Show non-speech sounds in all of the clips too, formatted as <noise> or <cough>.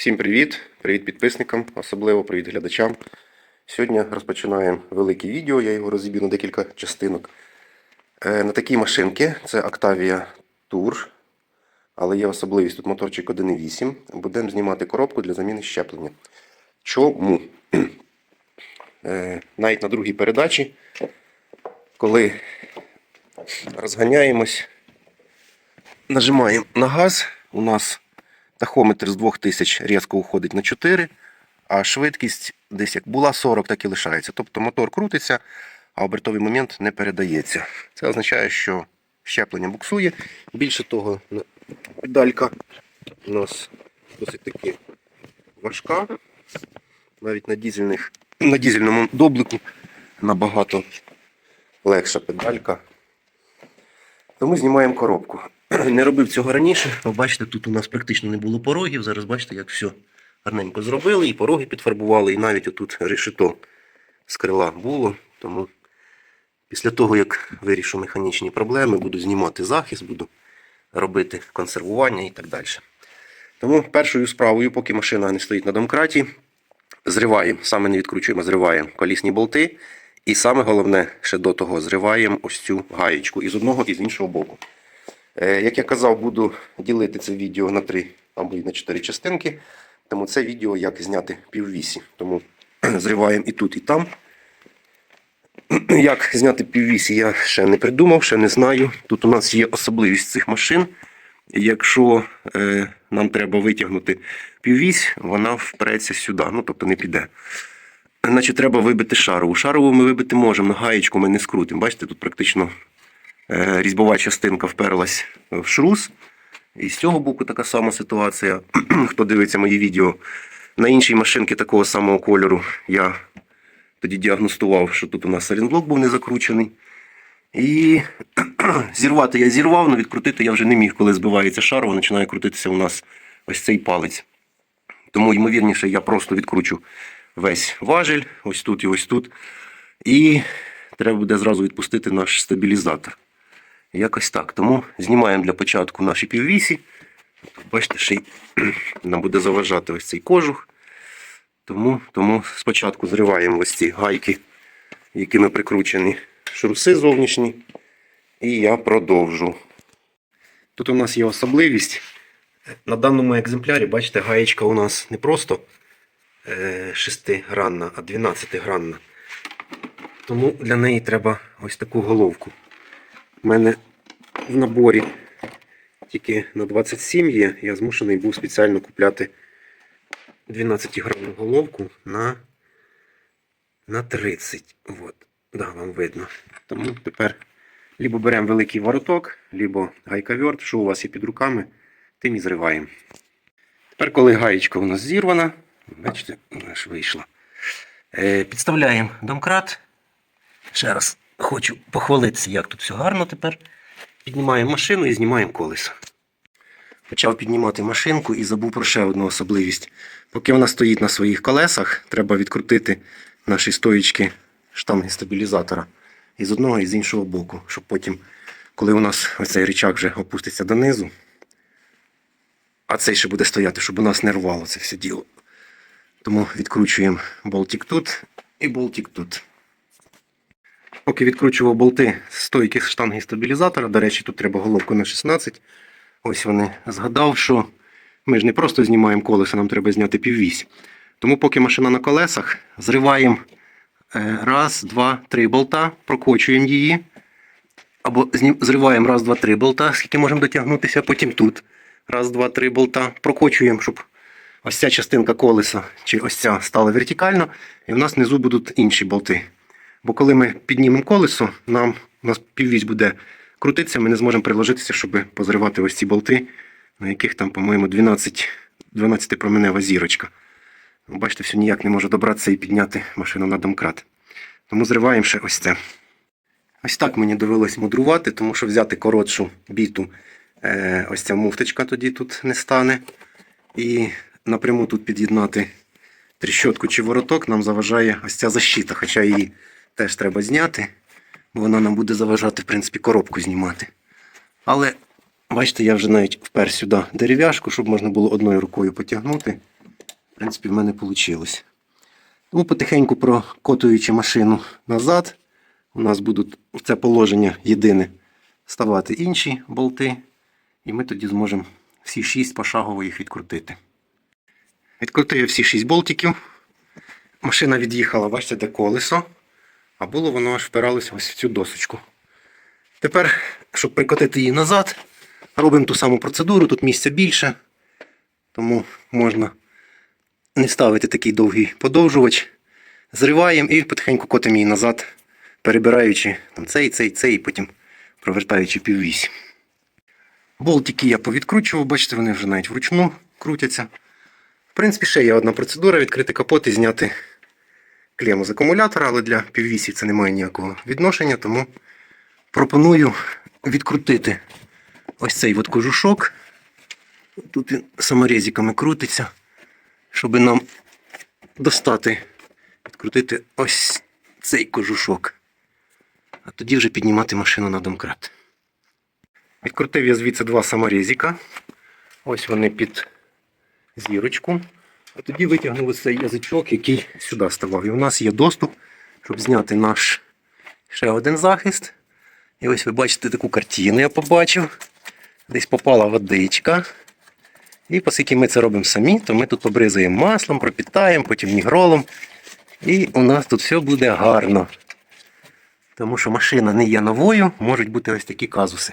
Всім привіт! Привіт підписникам, особливо привіт глядачам. Сьогодні розпочинаємо велике відео, я його розіб'ю на декілька частинок. Е, на такій машинці це Octavia Tour, але є особливість тут моторчик 1.8. Будемо знімати коробку для заміни щеплення. Чому? Е, навіть на другій передачі, коли розганяємось, нажимаємо на газ, у нас тахометр з 2000 різко уходить на 4, а швидкість десь як була 40, так і лишається. Тобто мотор крутиться, а обертовий момент не передається. Це означає, що щеплення буксує. Більше того, педалька у нас досить таки важка. Навіть на, дізельних, на дізельному доблику набагато легша педалька. Тому знімаємо коробку. <clears throat> Не робив цього раніше. Побачите, тут у нас практично не було порогів. Зараз бачите, як все гарненько зробили, і пороги підфарбували, і навіть отут решето з крила було. Тому після того, як вирішу механічні проблеми, буду знімати захист, буду робити консервування і так далі. Тому першою справою, поки машина не стоїть на домкраті, зриваємо, саме не відкручуємо, зриваємо колісні болти. І саме головне, ще до того зриваємо ось цю гаєчку і з одного, і з іншого боку. Е, Як я казав, буду ділити це відео на три або й на чотири частинки. Тому це відео як зняти піввісі. Тому <clears throat> зриваємо і тут, і там. <clears throat> Як зняти піввісі, я ще не придумав, ще не знаю. Тут у нас є особливість цих машин. Якщо е, нам треба витягнути піввісь, вона впреться сюди, ну тобто не піде. Значить, треба вибити шарову. Шарову ми вибити можемо, на гаєчку ми не скрутимо. Бачите, тут практично різьбова частинка вперлась в шрус. І з цього боку така сама ситуація. <clears throat> Хто дивиться мої відео на іншій машинці такого самого кольору, я тоді діагностував, що тут у нас салінблок був не закручений. І <clears throat> зірвати я зірвав, але відкрутити я вже не міг, коли збивається шарова, починає крутитися у нас ось цей палець. Тому, ймовірніше, я просто відкручу весь важель, ось тут і ось тут. І треба буде зразу відпустити наш стабілізатор. Якось так. Тому знімаємо для початку наші піввісі. Бачите, ще й <clears throat> нам буде заважати ось цей кожух. Тому, тому спочатку зриваємо ось ці гайки, якими прикручені шруси зовнішні. І я продовжу. Тут у нас є особливість. На даному екземплярі, бачите, гаєчка у нас не просто 6-гранна, а 12-гранна. Тому для неї треба ось таку головку. У мене в наборі тільки на 27 є, я змушений був спеціально купляти 12-гранну головку на, на 30. От. Да, вам видно. Тому тепер либо беремо великий вороток, либо гайковерт, що у вас є під руками, тим і зриваємо. Тепер, коли гаєчка у нас зірвана, бачите, вона ж вийшла. Е, підставляємо домкрат. Ще раз хочу похвалитися, як тут все гарно тепер. Піднімаємо машину і знімаємо колесо. Почав піднімати машинку і забув про ще одну особливість. Поки вона стоїть на своїх колесах, треба відкрутити наші стоїчки штанги стабілізатора і з одного і з іншого боку, щоб потім, коли у нас оцей рычаг вже опуститься донизу, а цей ще буде стояти, щоб у нас не рвало це все діло. Тому відкручуємо болтик тут і болтик тут. Поки відкручував болти з стойки штанги стабілізатора, до речі, тут треба головку на 16. Ось вони згадав, що ми ж не просто знімаємо колесо, нам треба зняти піввісь. Тому поки машина на колесах, зриваємо е, раз, два, три болта, прокочуємо її. Або зриваємо раз, два, три болта, скільки можемо дотягнутися, потім тут. Раз, два, три болта, прокочуємо, щоб ось ця частинка колеса чи ось ця стала вертикально, і в нас внизу будуть інші болти. Бо коли ми піднімемо колесо, нам у нас піввісь буде крутитися, ми не зможемо приложитися, щоб позривати ось ці болти, на яких там, по-моєму, 12, 12 променева зірочка. Бачите, все ніяк не можу добратися і підняти машину на домкрат. Тому зриваємо ще ось це. Ось так мені довелось мудрувати, тому що взяти коротшу біту, е, ось ця муфточка тоді тут не стане. І напряму тут під'єднати тріщотку чи вороток нам заважає ось ця защита, хоча її теж треба зняти, бо вона нам буде заважати, в принципі, коробку знімати. Але бачите, я вже навіть впер сюди дерев'яшку, щоб можна було одною рукою потягнути. В принципі, в мене вийшло. Тому потихеньку прокотуючи машину назад, у нас будуть в це положення єдине ставати інші болти, і ми тоді зможемо всі шість пошагово їх відкрутити. Відкрутив я всі шість болтиків. Машина від'їхала, бачите, де колесо, а було воно аж впиралося ось в цю досочку. Тепер, щоб прикотити її назад, робимо ту саму процедуру, тут місця більше, тому можна не ставити такий довгий подовжувач. Зриваємо і потихеньку котимо її назад, перебираючи там цей, цей, цей, і потім провертаючи піввісь. Болтики я повідкручував, бачите, вони вже навіть вручну крутяться. В принципі, ще є одна процедура відкрити капот і зняти клему з акумулятора, але для піввісів це не має ніякого відношення, тому пропоную відкрутити ось цей от кожушок. Тут він саморезиками крутиться, щоб нам достати, відкрутити ось цей кожушок. А тоді вже піднімати машину на домкрат. Відкрутив я звідси два саморезика. Ось вони під зірочку. А тоді витягнув ось цей язичок, який сюди ставав. І у нас є доступ, щоб зняти наш ще один захист. І ось ви бачите таку картину, я побачив. Десь попала водичка. І оскільки ми це робимо самі, то ми тут побризаємо маслом, пропітаємо, потім мігролом. І у нас тут все буде гарно. Тому що машина не є новою, можуть бути ось такі казуси.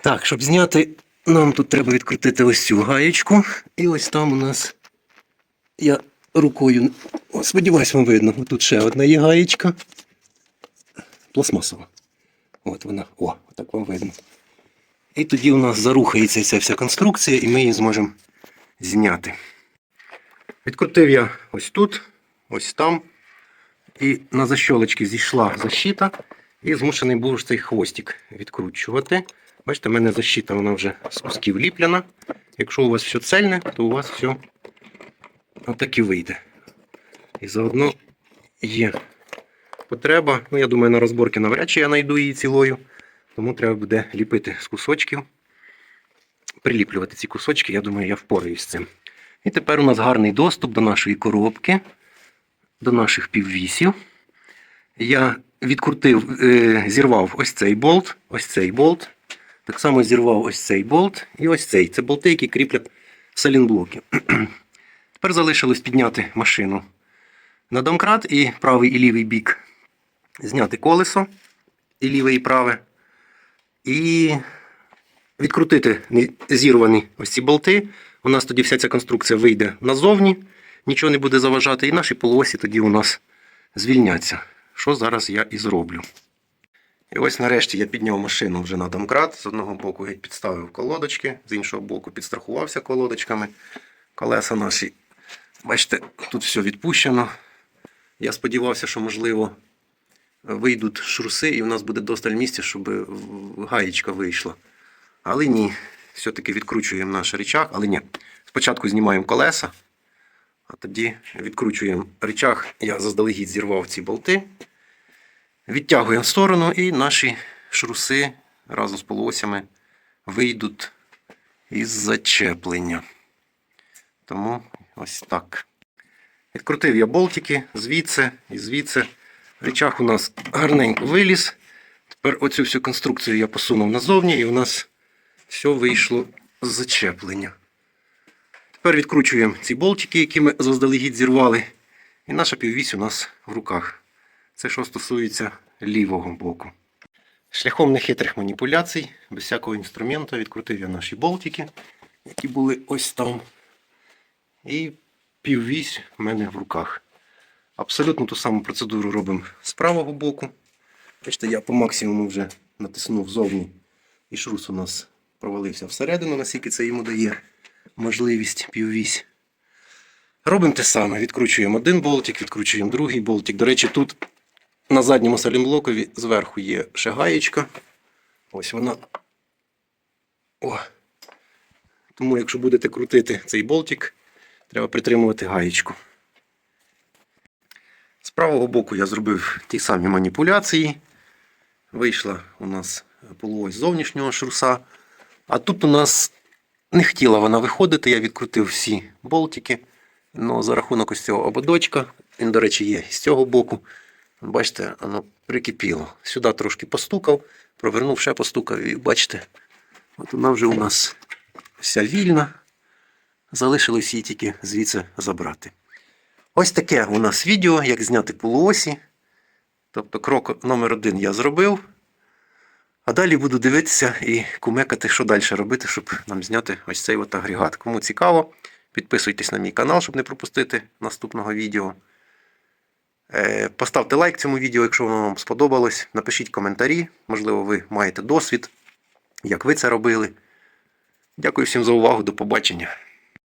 Так, щоб зняти, нам тут треба відкрутити ось цю гаєчку. І ось там у нас я рукою. О, сподіваюсь, вам видно. Тут ще одна є гаєчка. Пластмасова. От вона. О, так вам видно. І тоді у нас зарухається ця вся конструкція, і ми її зможемо зняти. Відкрутив я ось тут, ось там. І на защолочки зійшла защита. І змушений був цей хвостик відкручувати. Бачите, в мене защита вона вже з кусків ліпляна. Якщо у вас все цельне, то у вас все отак і вийде. І заодно є потреба. Ну, я думаю, на розборки навряд чи я знайду її цілою. Тому треба буде ліпити з кусочків. Приліплювати ці кусочки, я думаю, я впораюсь з цим. І тепер у нас гарний доступ до нашої коробки, до наших піввісів. Я відкрутив, е, зірвав ось цей болт, ось цей болт. Так само зірвав ось цей болт і ось цей. Це болти, які кріплять салінблоки. Тепер залишилось підняти машину на домкрат і правий і лівий бік. Зняти колесо і ліве, і праве. І відкрутити зірвані ось ці болти. У нас тоді вся ця конструкція вийде назовні, нічого не буде заважати, і наші полуосі тоді у нас звільняться. Що зараз я і зроблю. І ось нарешті я підняв машину вже на домкрат. З одного боку геть підставив колодочки, з іншого боку підстрахувався колодочками. Колеса наші, бачите, тут все відпущено. Я сподівався, що можливо вийдуть шруси, і в нас буде досталь місця, щоб гаєчка вийшла. Але ні, все-таки відкручуємо наш речах. Але ні. Спочатку знімаємо колеса, а тоді відкручуємо речах. Я заздалегідь зірвав ці болти. Відтягуємо в сторону, і наші шруси разом з полуосями вийдуть із зачеплення. Тому ось так. Відкрутив я болтики звідси і звідси. Речах у нас гарненько виліз. Тепер оцю всю конструкцію я посунув назовні, і у нас все вийшло з зачеплення. Тепер відкручуємо ці болтики, які ми заздалегідь зірвали. І наша піввісь у нас в руках. Це що стосується лівого боку. Шляхом нехитрих маніпуляцій, без всякого інструменту, відкрутив я наші болтики, які були ось там. І піввісь в мене в руках. Абсолютно ту саму процедуру робимо з правого боку. Бачите, я по максимуму вже натиснув зовні, і шрус у нас провалився всередину, наскільки це йому дає можливість піввісь. Робимо те саме. Відкручуємо один болтик, відкручуємо другий болтик. До речі, тут на задньому салімблокові зверху є ще гаєчка. Ось вона. О. Тому, якщо будете крутити цей болтик, треба притримувати гаєчку. З правого боку я зробив ті самі маніпуляції. Вийшла у нас полуось зовнішнього шруса. А тут у нас не хотіла вона виходити. Я відкрутив всі болтики Ну, за рахунок ось цього ободочка, він, до речі, є з цього боку. Бачите, воно прикипіло. Сюди трошки постукав, провернув, ще постукав, і бачите, от вона вже у нас вся вільна. Залишилось її тільки звідси забрати. Ось таке у нас відео, як зняти полуосі. Тобто крок номер один я зробив. А далі буду дивитися і кумекати, що далі робити, щоб нам зняти ось цей от агрегат. Кому цікаво, підписуйтесь на мій канал, щоб не пропустити наступного відео. Е, Поставте лайк цьому відео, якщо воно вам сподобалось. Напишіть коментарі, можливо, ви маєте досвід, як ви це робили. Дякую всім за увагу, до побачення.